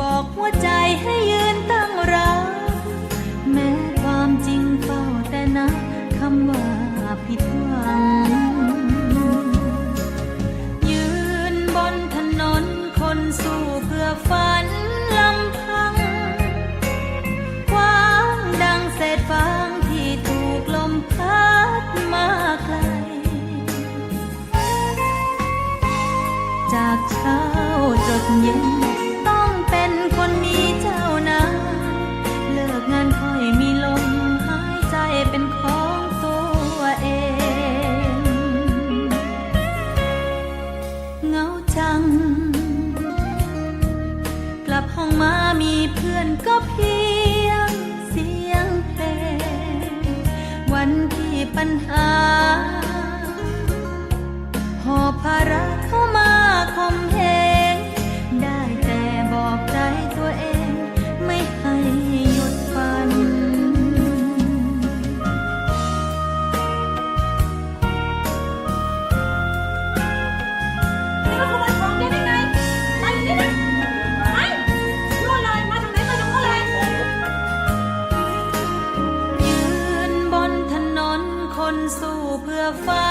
บอกหัวใจให้ยืนตั้งรับแม้ความจริงเฝ้าแต่นับคำว่าผิดหวัง ยืนบนถนนคนสู้เพื่อฝันลำพังกว้างดังเศษฟางที่ถูกลมพัดมาไกล จากเช้าจดเย็น องมามีเพื่อนก็เพียงเสียงเพลง วันที่ปัญหา หอบภาระเข้ามาคมเหง เ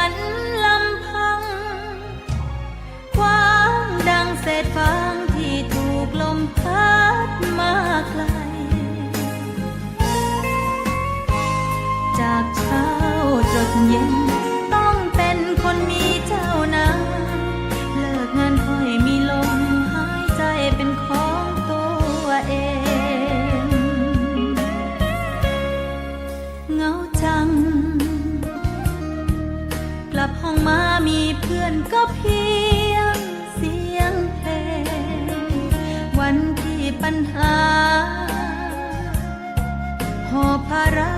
ก็เพียงเสียงเพลง วันที่ปัญหาหอภาระ